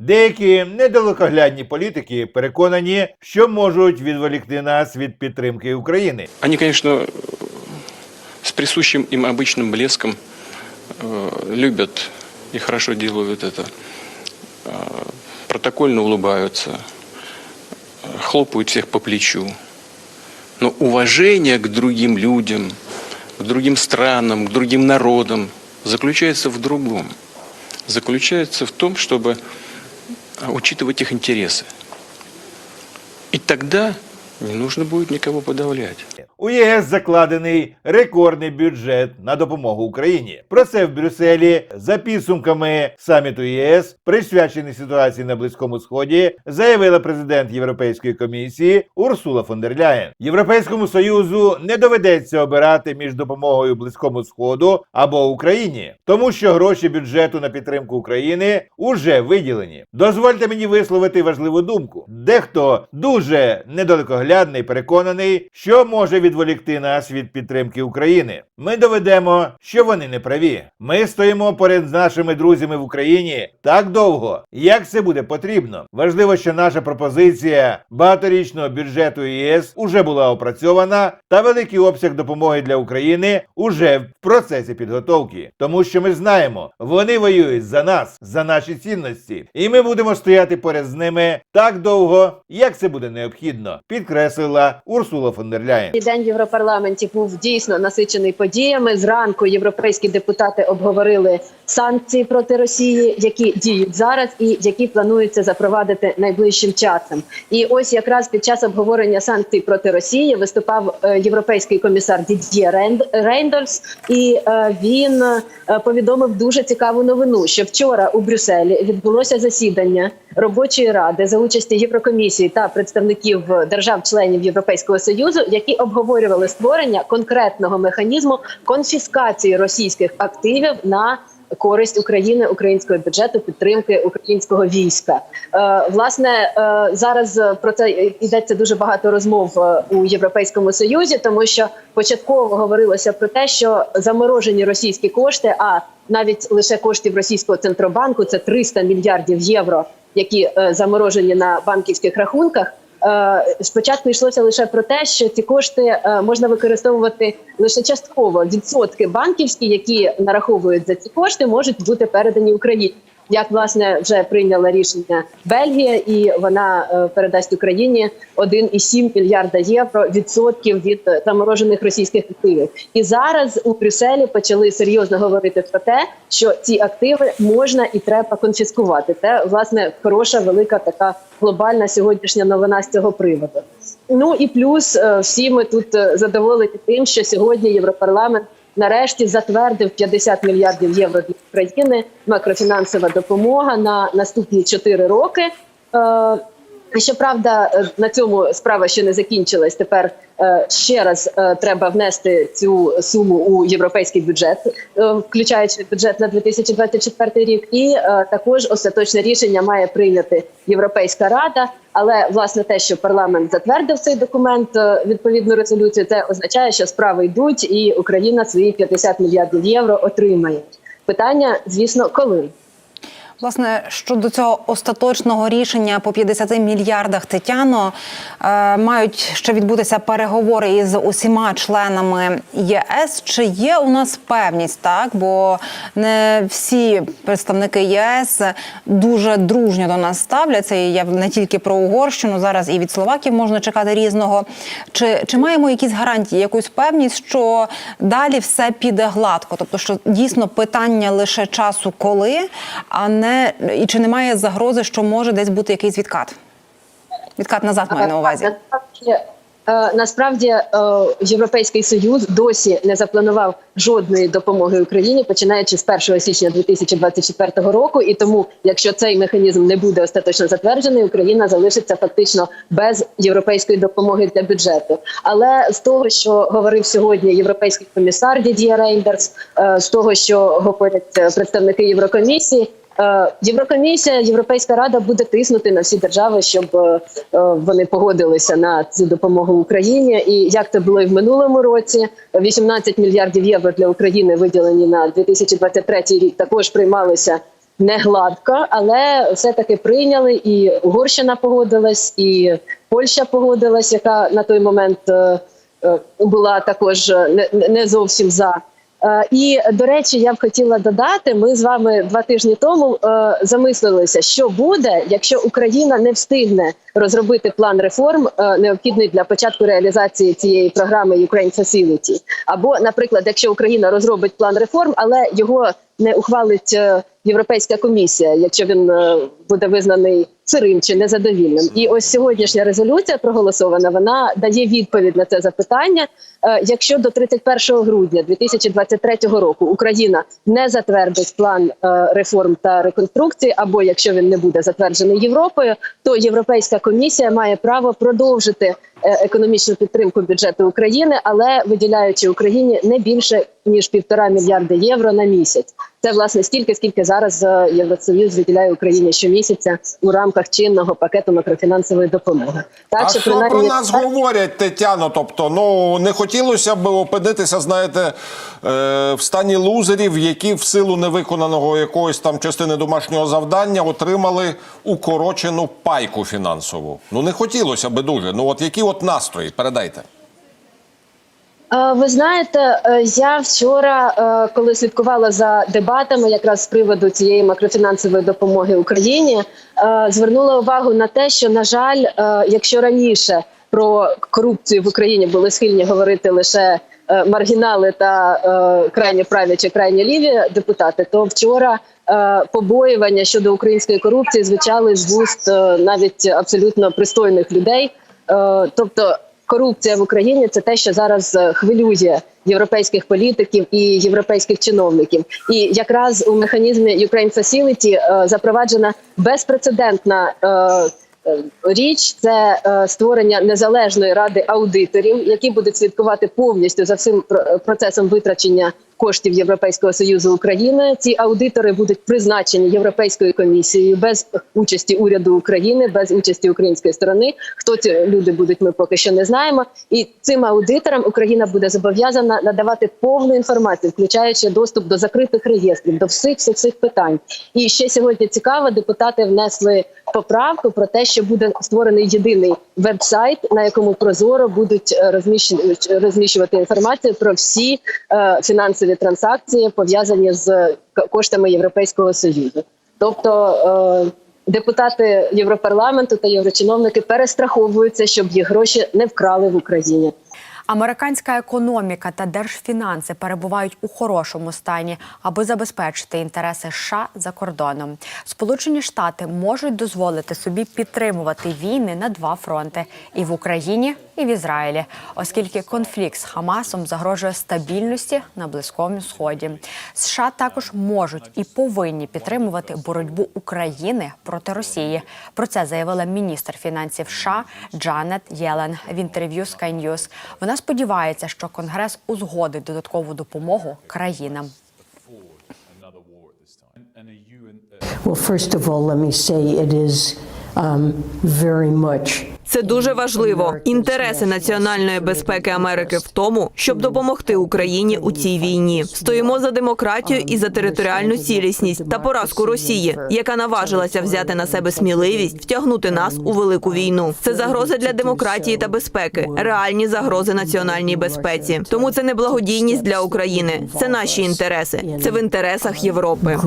Деякі недалекоглядні політики переконані, що можуть відволікти нас від підтримки України. Они, конечно, с присущим им обычным блеском э, любят и хорошо делают это. Э, протокольно улыбаются, э, хлопают всех по плечу. Но уважение к другим людям, к другим странам, к другим народам заключается в другом. Заключается в том, чтобы э, учитывать их интересы. И тогда не нужно будет никого подавлять. У ЄС закладений рекордний бюджет на допомогу Україні. Про це в Брюсселі за підсумками саміту ЄС, присвячений ситуації на Близькому Сході, заявила президент Європейської комісії Урсула фон дер Ляєн. Європейському союзу не доведеться обирати між допомогою Близькому Сходу або Україні, тому що гроші бюджету на підтримку України уже виділені. Дозвольте мені висловити важливу думку. Дехто дуже недалекоглядний, переконаний, що може відволікти нас від підтримки України. Ми доведемо, що вони не праві. Ми стоїмо поряд з нашими друзями в Україні так довго, як це буде потрібно. Важливо, що наша пропозиція багаторічного бюджету ЄС уже була опрацьована, та великий обсяг допомоги для України уже в процесі підготовки, тому що ми знаємо, вони воюють за нас, за наші цінності, і ми будемо стояти поряд з ними так довго, як це буде необхідно, підкреслила Урсула фон дер Ляєн. День в Європарламенті був дійсно насичений подіями. Зранку європейські депутати обговорили санкції проти Росії, які діють зараз, і які планується запровадити найближчим часом. І ось якраз під час обговорення санкцій проти Росії виступав е, європейський комісар Дід'є Рейнд- Рейндерс, і е, він е, повідомив дуже цікаву новину, що вчора у Брюсселі відбулося засідання робочої ради за участі Єврокомісії та представників держав-членів Європейського союзу, які обговорювали створення конкретного механізму конфіскації російських активів на користь України, українського бюджету, підтримки українського війська. Е, власне, е, зараз про це йдеться дуже багато розмов е, у Європейському Союзі, тому що початково говорилося про те, що заморожені російські кошти, а навіть лише коштів російського центробанку це 300 мільярдів євро, які е, заморожені на банківських рахунках. Е, Спочатку йшлося лише про те, що ці кошти е, можна використовувати лише частково. Відсотки банківські, які нараховують за ці кошти, можуть бути передані Україні. Як власне вже прийняла рішення Бельгія, і вона е, передасть Україні 1,7 мільярда євро відсотків від е, заморожених російських активів. І зараз у Брюсселі почали серйозно говорити про те, що ці активи можна і треба конфіскувати. Це власне хороша, велика така глобальна сьогоднішня новина з цього приводу. Ну і плюс е, всі ми тут задоволені тим, що сьогодні Європарламент нарешті затвердив 50 мільярдів євро для України макрофінансова допомога на наступні 4 роки. Е, Щоправда, е, на цьому справа ще не закінчилась. Тепер е, ще раз треба внести цю суму у європейський бюджет, включаючи бюджет на 2024 рік. І також остаточне рішення має прийняти Європейська рада. Але власне те, що парламент затвердив цей документ, е, відповідну резолюцію, це означає, що справи йдуть, і Україна свої 50 мільярдів євро отримає. Питання, звісно, коли. Власне, щодо цього остаточного рішення по 50 мільярдах Тетяно е, мають ще відбутися переговори із усіма членами ЄС. Чи є у нас певність, так? Бо не всі представники ЄС дуже дружньо до нас ставляться. І я не тільки про Угорщину, зараз і від Словаків можна чекати різного. Чи, чи маємо якісь гарантії, якусь певність, що далі все піде гладко? Тобто, що дійсно питання лише часу, коли, а не і чи немає загрози, що може десь бути якийсь відкат? Відкат назад маю на увазі. Насправді, е, е, Європейський Союз досі не запланував жодної допомоги Україні, починаючи з 1 січня 2024 року. І тому, якщо цей механізм не буде остаточно затверджений, Україна залишиться фактично без європейської допомоги для бюджету. Але з того, що говорив сьогодні європейський комісар Дідія Рейндерс, е, з того, що говорять представники Єврокомісії. Е, Єврокомісія, Європейська рада буде тиснути на всі держави, щоб е, е, вони погодилися на цю допомогу Україні. І як це було і в минулому році, 18 мільярдів євро для України виділені на 2023 рік. Також приймалися не гладко, але все-таки прийняли. І Угорщина погодилась, і Польща погодилась, яка на той момент була також не зовсім за. Е, І до речі, я б хотіла додати: ми з вами два тижні тому е, замислилися, що буде, якщо Україна не встигне розробити план реформ, е, необхідний для початку реалізації цієї програми Ukraine Facility. Або, наприклад, якщо Україна розробить план реформ, але його не ухвалить Європейська комісія, якщо він буде визнаний сирим чи незадовільним. І ось сьогоднішня резолюція проголосована. Вона дає відповідь на це запитання. Е, Якщо до 31 грудня 2023 року Україна не затвердить план е, реформ та реконструкції, або якщо він не буде затверджений Європою, то Європейська комісія має право продовжити економічну підтримку бюджету України, але виділяючи Україні не більше ніж півтора мільярди євро на місяць. Це власне стільки, скільки зараз е, Євросоюз виділяє Україні щомісяця у рамках чинного пакету макрофінансової допомоги. Так а що про нас говорять, Тетяно? Тобто, ну не хотілося б опинитися, знаєте, е, в стані лузерів, які в силу невиконаного якоїсь там частини домашнього завдання отримали укорочену пайку фінансову. Ну не хотілося би дуже. Ну от які от настрої? Передайте. Е, Ви знаєте, е, я вчора, е, коли слідкувала за дебатами, якраз з приводу цієї макрофінансової допомоги Україні, звернула увагу на те, що на жаль, якщо раніше про корупцію в Україні були схильні говорити лише маргінали та крайні праві чи крайні ліві депутати, то вчора побоювання щодо української корупції звучали з вуст навіть абсолютно пристойних людей. Е, Тобто корупція в Україні це те, що зараз е, хвилює європейських політиків і європейських чиновників. І якраз у механізмі Ukraine Facility е, запроваджена безпрецедентна. Річ це створення незалежної ради аудиторів, які будуть слідкувати повністю за всім процесом витрачення коштів Європейського союзу України. Ці аудитори будуть призначені Європейською комісією без участі уряду України, без участі української сторони. Хто ці люди будуть, ми поки що не знаємо. І цим аудиторам Україна буде зобов'язана надавати повну інформацію, включаючи доступ до закритих реєстрів, до всіх всіх всіх питань. І ще сьогодні цікаво, депутати внесли поправку про те, що буде створений єдиний веб-сайт, на якому прозоро будуть розміщувати інформацію про всі е, фінансові транзакції, пов'язані з коштами Європейського союзу. Тобто е, депутати Європарламенту та єврочиновники перестраховуються, щоб їх гроші не вкрали в Україні. Американська економіка та держфінанси перебувають у хорошому стані, аби забезпечити інтереси США за кордоном. Сполучені Штати можуть дозволити собі підтримувати війни на два фронти і в Україні, і в Ізраїлі, оскільки конфлікт з Хамасом загрожує стабільності на близькому сході. США також можуть і повинні підтримувати боротьбу України проти Росії. Про це заявила міністр фінансів США Джанет Єлен в інтерв'ю Sky News. Вона сподівається, що Конгрес узгодить додаткову допомогу країнам. Well, first of all, let me say it is um, very much Це дуже важливо. Інтереси національної безпеки Америки в тому, щоб допомогти Україні у цій війні. Стоїмо за демократію і за територіальну цілісність та поразку Росії, яка наважилася взяти на себе сміливість втягнути нас у велику війну. Це загрози для демократії та безпеки, реальні загрози національній безпеці. Тому це не благодійність для України. Це наші інтереси. Це в інтересах Європи.